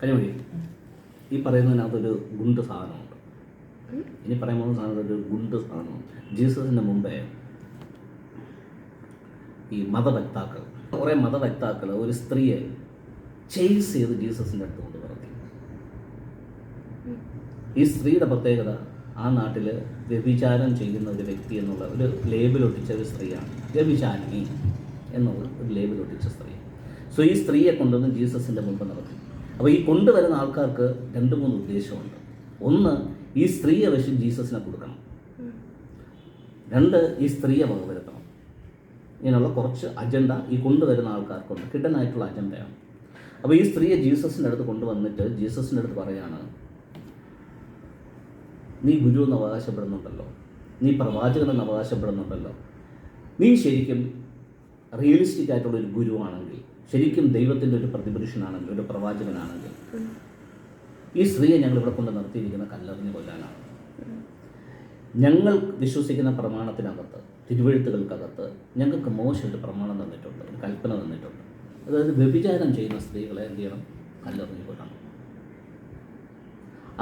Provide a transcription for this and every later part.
കഴിമതി ഈ പറയുന്നതിനകത്തൊരു ഗുണ്ട് സാധനമുണ്ട്. ഇനി പറയാൻ പോകുന്ന സാധനം ഒരു ഗുണ്ട് സാധനമാണ് ജീസസിന്റെ മുമ്പേ ഈ മതവക്താക്കൾ കുറേ മതവക്താക്കൾ ഒരു സ്ത്രീയെ ചേസ് ചെയ്ത് ജീസസിന്റെ അടുത്ത് കൊണ്ട് ഈ സ്ത്രീയുടെ പ്രത്യേകത ആ നാട്ടിൽ വ്യഭിചാരം ചെയ്യുന്ന ഒരു വ്യക്തി എന്നുള്ള ഒരു ലേബിൾ ഒട്ടിച്ച ഒരു സ്ത്രീയാണ്. വ്യഭിചാരിണി എന്നുള്ള ഒരു ലേബിൾ ഒട്ടിച്ച സ്ത്രീ. സോ ഈ സ്ത്രീയെ കൊണ്ടുവന്ന് ജീസസിന്റെ മുമ്പ് നടത്തി. അപ്പോൾ ഈ കൊണ്ടുവരുന്ന ആൾക്കാർക്ക് രണ്ട് മൂന്ന് ഉദ്ദേശമുണ്ട്. ഒന്ന് ഈ സ്ത്രീയെ വശം ജീസസിനെ കൊടുക്കണം. രണ്ട് ഈ സ്ത്രീയെ വകവരുത്തണം. ഇങ്ങനെയുള്ള കുറച്ച് അജണ്ട ഈ കൊണ്ടുവരുന്ന ആൾക്കാർക്കുണ്ട്. ഹിഡൻ ആയിട്ടുള്ള അജണ്ടയാണ് അപ്പോൾ ഈ സ്ത്രീയെ ജീസസിന്റെ അടുത്ത് കൊണ്ടുവന്നിട്ട് ജീസസിന്റെ അടുത്ത് പറയാണ് നീ ഗുരു എന്ന് അവകാശപ്പെടുന്നുണ്ടല്ലോ. നീ പ്രവാചകൻ എന്ന് അവകാശപ്പെടുന്നുണ്ടല്ലോ. നീ ശരിക്കും റിയലിസ്റ്റിക് ആയിട്ടുള്ള ഒരു ഗുരുവാണെങ്കിൽ ശരിക്കും ദൈവത്തിന്റെ ഒരു പ്രതിപുരുഷനാണെങ്കിൽ ഒരു പ്രവാചകനാണെങ്കിൽ ഈ സ്ത്രീയെ ഞങ്ങൾ ഇവിടെ കൊണ്ട് നിർത്തിയിരിക്കുന്ന കല്ലെറിഞ്ഞ് കൊല്ലാനാണ്. ഞങ്ങൾ വിശ്വസിക്കുന്ന പ്രമാണത്തിനകത്ത് തിരുവഴുത്തുകൾക്കകത്ത് ഞങ്ങൾക്ക് മോശമായിട്ട് പ്രമാണം തന്നിട്ടുണ്ട് ഒരു കൽപ്പന തന്നിട്ടുണ്ട്. അതായത് വ്യഭിചാരം ചെയ്യുന്ന സ്ത്രീകളെ എന്ത് ചെയ്യണം? കല്ലെറിഞ്ഞ് കൊല്ലണം.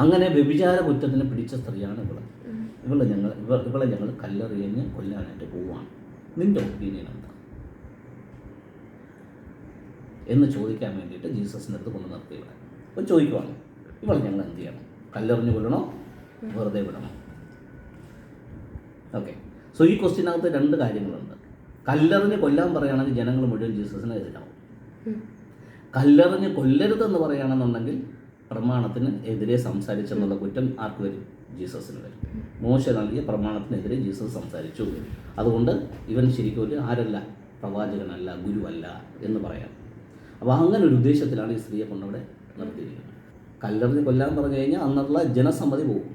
അങ്ങനെ വ്യഭിചാര കുറ്റത്തിന് പിടിച്ച സ്ത്രീയാണ് ഇവൾ. ഇവളെ ഞങ്ങൾ ഇവ ഇവളെ ഞങ്ങൾ കല്ലെറിയഞ്ഞ് കൊല്ലാനായിട്ട് പോവുകയാണ്. നിന്റെ ഒപ്പീനിയൻ എന്താ? എന്ന് ചോദിക്കാൻ വേണ്ടിയിട്ട് ജീസസിന്റെ അടുത്ത് കൊണ്ടു നിർത്തി ഇവിടെ അപ്പോൾ ചോദിക്കുവാണ്. ഇവളെ ഞങ്ങൾ എന്ത് ചെയ്യണം? കല്ലെറിഞ്ഞ് കൊല്ലണോ? വെറുതെ വിടണോ? ഓക്കെ സോ ഈ ക്വസ്റ്റ്യനകത്ത് രണ്ട് കാര്യങ്ങളുണ്ട്. കല്ലെറിഞ്ഞ് കൊല്ലാൻ പറയുകയാണെങ്കിൽ ജനങ്ങൾ മുഴുവൻ ജീസസിനെ എതിരാവും. കല്ലെറിഞ്ഞ് കൊല്ലരുതെന്ന് പറയുകയാണെന്നുണ്ടെങ്കിൽ പ്രമാണത്തിന് എതിരെ സംസാരിച്ചെന്നുള്ള കുറ്റം ആർക്ക് വരും? ജീസസിന് വരും. മോശ നൽകിയ പ്രമാണത്തിനെതിരെ ജീസസ് സംസാരിച്ചു അതുകൊണ്ട് ഇവൻ ശരിക്കും ഒരു ആരല്ല? പ്രവാചകനല്ല ഗുരുവല്ല എന്ന് പറയാം. അപ്പോൾ അങ്ങനെ ഒരു ഉദ്ദേശത്തിലാണ് ഈ സ്ത്രീയെ കൊണ്ടവിടെ നിർത്തിയിരിക്കുന്നത്. കല്ലെറിഞ്ഞ് കൊല്ലാൻ പറഞ്ഞു കഴിഞ്ഞാൽ അന്നുള്ള ജനസമ്മതി പോകും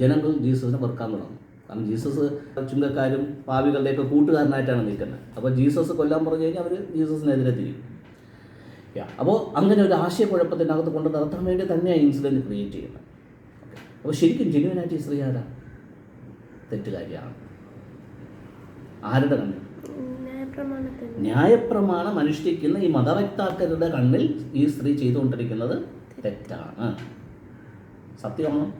ജനങ്ങൾ ജീസസിനെ വെറുക്കാൻ തുടങ്ങും. കാരണം ജീസസ് ചുങ്കക്കാരും പാവികളുടെയൊക്കെ കൂട്ടുകാരനായിട്ടാണ് നിൽക്കുന്നത്. അപ്പോൾ ജീസസ് കൊല്ലാൻ പറഞ്ഞു കഴിഞ്ഞാൽ അവർ ജീസസിനെതിരെ തിരിയും. അപ്പോൾ അങ്ങനെ ഒരു ആശയക്കുഴപ്പത്തിനകത്ത് കൊണ്ട് നിർത്താൻ വേണ്ടി തന്നെയാണ് ഇൻസിഡന്റ് ക്രിയേറ്റ് ചെയ്യുന്നത്. അപ്പോൾ ശരിക്കും ജെന്യുവനായിട്ട് ഈ സ്ത്രീ ആരാ? തെറ്റുകാരിയാണ്? ആരുടെ കണ്ണിൽ? ന്യായപ്രമാണം അനുഷ്ഠിക്കുന്ന ഈ മതവക്താക്കളുടെ കണ്ണിൽ ഈ സ്ത്രീ ചെയ്തുകൊണ്ടിരിക്കുന്നത് തെറ്റാണ്. സത്യമാണ്?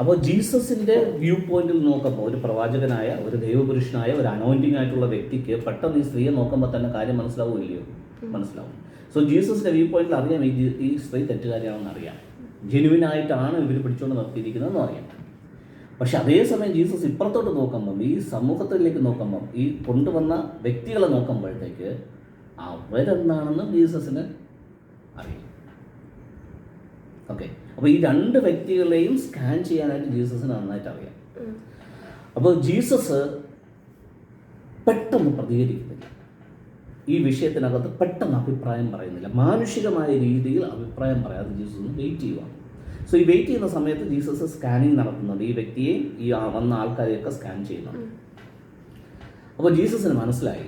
അപ്പോൾ ജീസസിന്റെ വ്യൂ പോയിന്റിൽ നോക്കുമ്പോൾ ഒരു പ്രവാചകനായ ഒരു ദൈവപുരുഷനായ ഒരു അനോയിന്റിംഗ് ആയിട്ടുള്ള വ്യക്തിക്ക് പെട്ടെന്ന് ഈ സ്ത്രീയെ നോക്കുമ്പോൾ തന്നെ കാര്യം മനസ്സിലാവുകയില്ലയോ? മനസ്സിലാവും. സോ ജീസസിന്റെ വ്യൂ പോയിന്റിൽ അറിയാം ഈ ഈ സ്ത്രീ തെറ്റുകാരിയാണെന്ന് അറിയാം. ജെനുവിനായിട്ടാണ് ഇവർ പിടിച്ചുകൊണ്ട് നിർത്തിയിരിക്കുന്നതെന്ന് അറിയാം. പക്ഷെ അതേസമയം ജീസസ് ഇപ്പുറത്തോട്ട് നോക്കുമ്പം ഈ സമൂഹത്തിലേക്ക് നോക്കുമ്പം ഈ കൊണ്ടുവന്ന വ്യക്തികളെ നോക്കുമ്പോഴത്തേക്ക് അവരെന്താണെന്ന് ജീസസിന് അറിയാം ഓക്കെ അപ്പോൾ ഈ രണ്ട് വ്യക്തികളെയും സ്കാൻ ചെയ്യാനായിട്ട് ജീസസിന് നന്നായിട്ട് അറിയാം. അപ്പോൾ ജീസസ് പെട്ടെന്ന് പ്രതികരിക്കുന്നില്ല. ഈ വിഷയത്തിനകത്ത് പെട്ടെന്ന് അഭിപ്രായം പറയുന്നില്ല. മാനുഷികമായ രീതിയിൽ അഭിപ്രായം പറയാതെ ജീസസ് വെയിറ്റ് ചെയ്യുക സോ ഈ വെയിറ്റ് ചെയ്യുന്ന സമയത്ത് ജീസസ് സ്കാനിങ് നടത്തുന്നുണ്ട്. ഈ വ്യക്തിയെ ഈ വന്ന ആൾക്കാരെയൊക്കെ സ്കാൻ ചെയ്യുന്നുണ്ട്. അപ്പോൾ ജീസസിന് മനസ്സിലായി.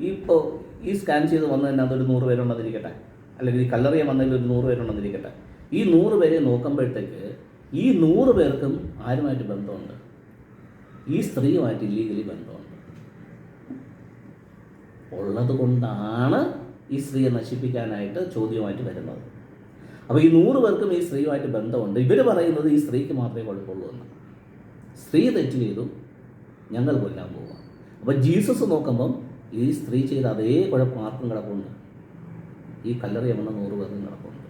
ഈ ഇപ്പോൾ ഈ സ്കാൻ ചെയ്ത് വന്നതിനകത്ത് ഒരു നൂറ് പേരുണ്ടെന്നിരിക്കട്ടെ. അല്ലെങ്കിൽ ഈ കല്ലറിയ വന്നതിൽ ഒരു നൂറ് പേരുണ്ടെന്നിരിക്കട്ടെ. ഈ നൂറ് പേരെ നോക്കുമ്പോഴത്തേക്ക് ഈ നൂറ് പേർക്കും ആരുമായിട്ട് ബന്ധമുണ്ട്? ഈ സ്ത്രീയുമായിട്ട് ഇല്ലീഗലി ബന്ധമുണ്ട്. ഉള്ളത് കൊണ്ടാണ് ഈ സ്ത്രീയെ നശിപ്പിക്കാനായിട്ട് ചോദ്യമായിട്ട് വരുന്നത്. അപ്പോൾ ഈ നൂറ് പേർക്കും ഈ സ്ത്രീയുമായിട്ട് ബന്ധമുണ്ട്. ഇവർ പറയുന്നത് ഈ സ്ത്രീക്ക് മാത്രമേ കുഴപ്പമുള്ളൂ എന്ന്. സ്ത്രീ തെറ്റ് ചെയ്തു ഞങ്ങൾ കൊല്ലാൻ പോവുക അപ്പോൾ ജീസസ് നോക്കുമ്പം ഈ സ്ത്രീ ചെയ്ത അതേ കുഴപ്പം ആർക്കും കിടപ്പുണ്ട്. ഈ കല്ലറിയ വന്ന നൂറ് പേർക്കും കിടപ്പുണ്ട്.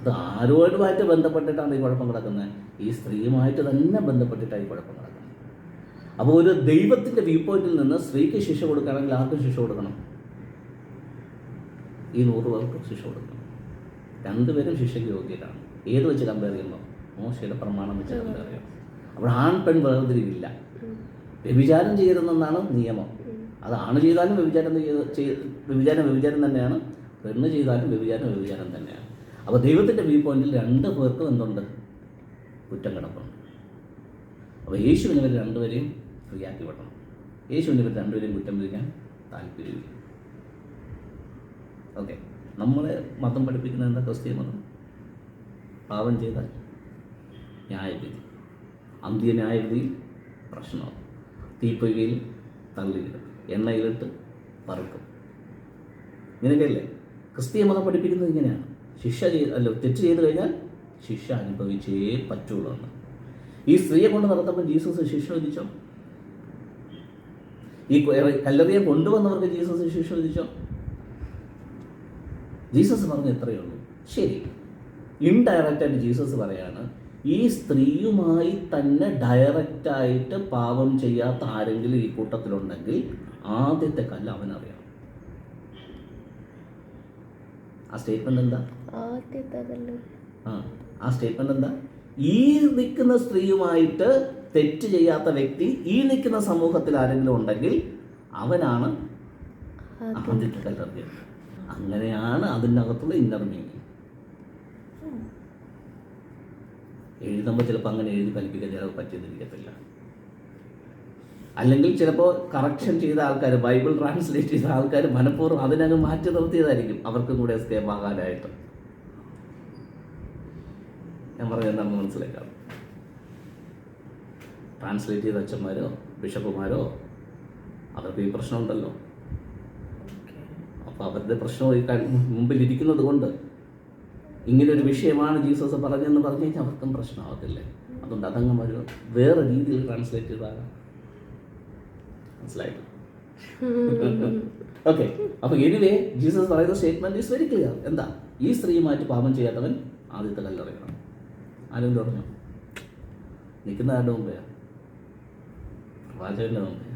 അത് ആരോടുമായിട്ട് ബന്ധപ്പെട്ടിട്ടാണ് ഈ കുഴപ്പം കിടക്കുന്നത്? ഈ സ്ത്രീയുമായിട്ട് തന്നെ ബന്ധപ്പെട്ടിട്ടാണ് ഈ കുഴപ്പം കിടക്കുന്നത്. അപ്പോൾ ഒരു ദൈവത്തിന്റെ വ്യൂ പോയിന്റിൽ നിന്ന് സ്ത്രീക്ക് ശിക്ഷ കൊടുക്കുകയാണെങ്കിൽ ആർക്കും ശിക്ഷ കൊടുക്കണം? ഈ നൂറ് പേർക്ക് ശിക്ഷ കൊടുക്കണം. രണ്ടുപേരും ശിക്ഷയ്ക്ക് യോഗ്യരാണ്. ഏത് വെച്ച് കമ്പയർ ചെയ്യുമ്പോൾ മോശയുടെ പ്രമാണം വെച്ച് കമ്പയർ ചെയ്യണം അപ്പോൾ ആൺ പെൺ വേർതിരിവില്ല. വ്യഭിചാരം ചെയ്യരുതെന്നാണ് നിയമം. അത് ആണ് ചെയ്താലും വ്യഭിചാരം വ്യഭിചാരം വ്യഭിചാരം തന്നെയാണ്. പെണ്ണ് ചെയ്താലും വ്യഭിചാരം വ്യഭിചാരം തന്നെയാണ്. അപ്പോൾ ദൈവത്തിന്റെ വ്യൂ പോയിന്റിൽ രണ്ട് പേർക്കും എന്തുണ്ട്? കുറ്റം കിടപ്പുണ്ട്. അപ്പോൾ യേശുവിനെ ഇവർ രണ്ടുപേരെയും ഫ്രീ ആക്കി വിടണം യേശുവിനെ ഇവർ രണ്ടുപേരെയും കുറ്റം വിധിക്കാൻ താല്പര്യമില്ല. ഓക്കെ. നമ്മളെ മതം പഠിപ്പിക്കുന്നത് എന്താ ക്രിസ്തീയ മതം? പാപം ചെയ്താൽ ന്യായവിധി. അന്ത്യ ന്യായവിധിയിൽ പ്രശ്നമാണ്. തീപ്പൊയ്കയിൽ തള്ളിയിടും എണ്ണയിലിട്ട് പറക്കും. ഇങ്ങനെയൊക്കെയല്ലേ ക്രിസ്തീയ മതം പഠിപ്പിക്കുന്നത് ഇങ്ങനെയാണ്. ശിക്ഷ ചെയ്ത് അല്ല തെറ്റ് ചെയ്ത് കഴിഞ്ഞാൽ ശിക്ഷ അനുഭവിച്ചേ പറ്റുള്ളൂ എന്ന്. ഈ സ്ത്രീയെ കൊണ്ട് നടത്തപ്പോൾ ജീസസ് ശിക്ഷ വിധിച്ചോ? ഈ കല്ലറിയെ കൊണ്ടുവന്നവർക്ക് ജീസസ് ശിക്ഷ വിധിച്ചോ? ജീസസ് പറഞ്ഞ എത്രയേ ഉള്ളൂ. ശരി. ഇൻഡയറക്റ്റായിട്ട് ജീസസ് പറയാണ് ഈ സ്ത്രീയുമായി തന്നെ ഡയറക്റ്റായിട്ട് പാപം ചെയ്യാത്ത ആരെങ്കിലും ഈ കൂട്ടത്തിലുണ്ടെങ്കിൽ ആദ്യത്തെ കല്ല് അവനറിയാം ആ സ്റ്റേറ്റ്മെന്റ് എന്താ? ആ ആ സ്റ്റേറ്റ്മെന്റ് എന്താ? ഈ നിൽക്കുന്ന സ്ത്രീയുമായിട്ട് തെറ്റ് ചെയ്യാത്ത വ്യക്തി ഈ നിൽക്കുന്ന സമൂഹത്തിൽ ആരെങ്കിലും ഉണ്ടെങ്കിൽ അവനാണ് ആദ്യത്തെ കല്ലെറിയത് അങ്ങനെയാണ് അതിന്റെ അകത്തുള്ള ഇന്നർ മീനിങ് എഴുതുമ്പോൾ ചിലപ്പോൾ അങ്ങനെ എഴുതി ഫലിപ്പിക്കാൻ ചിലപ്പോൾ പറ്റിയെന്നിരിക്കത്തില്ല അല്ലെങ്കിൽ ചിലപ്പോൾ കറക്ഷൻ ചെയ്ത ആൾക്കാർ ബൈബിൾ ട്രാൻസ്ലേറ്റ് ചെയ്ത ആൾക്കാർ മനഃപൂർവം അതിനങ്ങ് മാറ്റി നിർത്തിയതായിരിക്കും. അവർക്കും കൂടെ എസ്കേപ്പ് ആകാനായിട്ട്. ഞാൻ പറഞ്ഞത് നമ്മൾ മനസ്സിലാക്കാം. ട്രാൻസ്ലേറ്റ് ചെയ്ത അച്ഛന്മാരോ ബിഷപ്പുമാരോ അവർക്ക് ഈ പ്രശ്നമുണ്ടല്ലോ. അപ്പോൾ അവരുടെ പ്രശ്നം ഈ ഇരിക്കുന്നത് കൊണ്ട് ഇങ്ങനെ ഒരു വിഷയമാണ് ജീസസ് പറഞ്ഞതെന്ന് പറഞ്ഞു കഴിഞ്ഞാൽ അവർക്കും പ്രശ്നമാകത്തില്ലേ അതുകൊണ്ട് അതങ്ങ് ഒരു വേറെ രീതിയിൽ ട്രാൻസ്ലേറ്റ് ചെയ്താകാം മനസ്സിലായിട്ട് ഓക്കെ അപ്പോൾ എനിവേ ജീസസ് പറയുന്ന സ്റ്റേറ്റ്മെന്റ് ഈസ് വെരി ക്ലിയർ എന്താ? ഈ സ്ത്രീയുമായിട്ട് പാപം ചെയ്യാത്തവൻ ആദ്യത്തെ കല്ലറിയണം. ആരും പറഞ്ഞു? നിൽക്കുന്ന ആരുടെ മുമ്പേ വാചകന്റെ മുമ്പേ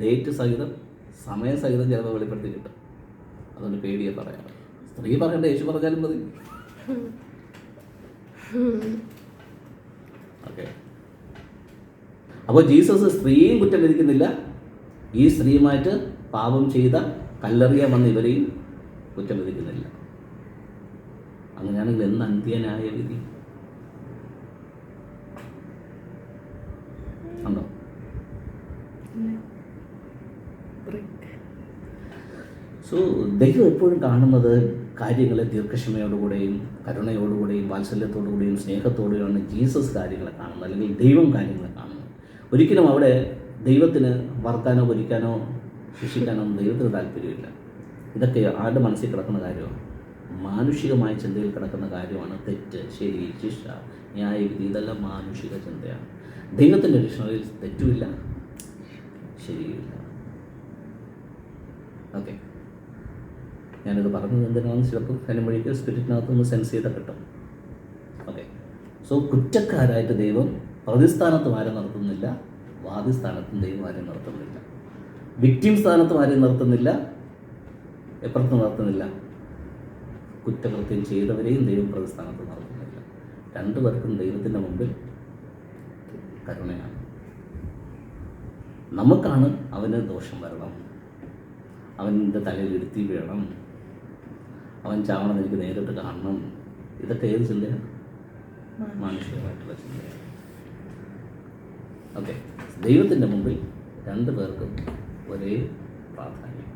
ഡേറ്റ് സഹിതം സമയസഹിതം ചിലപ്പോൾ വെളിപ്പെടുത്തി കിട്ടും. അതുകൊണ്ട് പേടിയെ പറയാം സ്ത്രീ പറയണ്ട യേശു പറഞ്ഞാലും മതി. ഓക്കെ. അപ്പോൾ ജീസസ് സ്ത്രീയും കുറ്റം വിധിക്കുന്നില്ല ഈ സ്ത്രീയുമായിട്ട് പാപം ചെയ്ത കല്ലെറിയാൻ വന്ന ഇവരെയും കുറ്റം വിധിക്കുന്നില്ല അങ്ങനെയാണെങ്കിൽ എന്ന് അന്ത്യനായ വിധി സോ ദൈവം എപ്പോഴും കാണുന്നത് കാര്യങ്ങളെ ദീർഘക്ഷമയോടുകൂടെയും കരുണയോടുകൂടെയും വാത്സല്യത്തോടുകൂടെയും സ്നേഹത്തോടുകൂടിയാണ് ജീസസ് കാര്യങ്ങളെ കാണുന്നത് അല്ലെങ്കിൽ ദൈവം കാര്യങ്ങളെ കാണുന്നത്. ഒരിക്കലും അവിടെ ദൈവത്തിന് വർത്താനോ പൊരിക്കാനോ ശിക്ഷിക്കാനോ ദൈവത്തിന് താല്പര്യമില്ല. ഇതൊക്കെ ആരുടെ മനസ്സിൽ കിടക്കുന്ന കാര്യമാണ്? മാനുഷികമായ ചിന്തയിൽ കിടക്കുന്ന കാര്യമാണ് തെറ്റ് ശരി ശിക്ഷ ന്യായവിധി ഇതെല്ലാം മാനുഷിക ചിന്തയാണ്. ദൈവത്തിന്റെ ഡിക്ഷണറിയിൽ തെറ്റുമില്ല ശരിയില്ല ഓക്കെ ഞാനിത് പറഞ്ഞത് എന്തിനാണെന്ന് ചിലപ്പോൾ കനിമൊഴിക്ക് സ്പിരിറ്റിനകത്ത് നിന്ന് സെൻസ് ചെയ്ത കിട്ടും. ഓക്കെ സോ കുറ്റക്കാരായിട്ട് ദൈവം പ്രതിസ്ഥാനത്തും ആരും നടത്തുന്നില്ല വാദിസ്ഥാനത്തും ദൈവം ആരും നടത്തുന്നില്ല. വിക്ടിം സ്ഥാനത്തും ആരും നിർത്തുന്നില്ല എപ്പുറത്തും നിർത്തുന്നില്ല കുറ്റകൃത്യം ചെയ്തവരെയും ദൈവം പ്രതിസ്ഥാനത്ത് രണ്ടു പേർക്കും ദൈവത്തിന്റെ മുമ്പിൽ കരുണയാണ്. നമുക്കാണ് അവന് ദോഷം വരണം. അവന്റെ തലയിൽ ഇരുത്തി വീഴണം. അവൻ ചാവണം എനിക്ക് നേരിട്ട് കാണണം. ഇതൊക്കെ ഏത് ചിന്തയാണ് മാനുഷികമായിട്ടുള്ള ചിന്തയാണ് ഓക്കെ. ദൈവത്തിന്റെ മുമ്പിൽ രണ്ട് പേർക്കും ഒരേ പ്രാധാന്യം?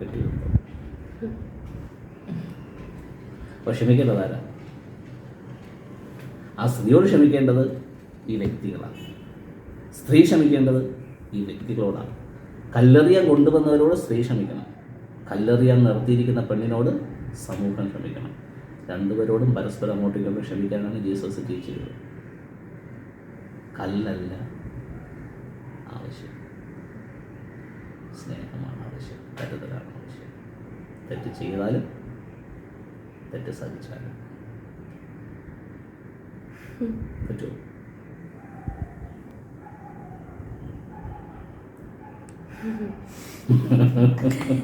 കിട്ടിയോ അപ്പോൾ ക്ഷമിക്കേണ്ടത് ആരാ? ആ സ്ത്രീയോട് ക്ഷമിക്കേണ്ടത് ഈ വ്യക്തികളാണ്. സ്ത്രീ ക്ഷമിക്കേണ്ടത് ഈ വ്യക്തികളോടാണ്. കല്ലെറിയാൻ കൊണ്ടുവന്നവരോട് സ്ത്രീ ക്ഷമിക്കണം. കല്ലെറിയാൻ നിർത്തിയിരിക്കുന്ന പെണ്ണിനോട് സമൂഹം ക്ഷമിക്കണം. രണ്ടുപേരോടും പരസ്പരം അങ്ങോട്ടും ഇങ്ങോട്ടും ക്ഷമിക്കാനാണ് ജീസസ് ടീച്ച് ചെയ്തത് കല്ലല്ല ആവശ്യം. സ്നേഹമാണ് ആവശ്യം. കരുതലാണ് ആവശ്യം. തെറ്റ് ചെയ്താലും തെറ്റ് സഹിച്ചാലും പറ്റുമോ 嗯哼哼哼哼。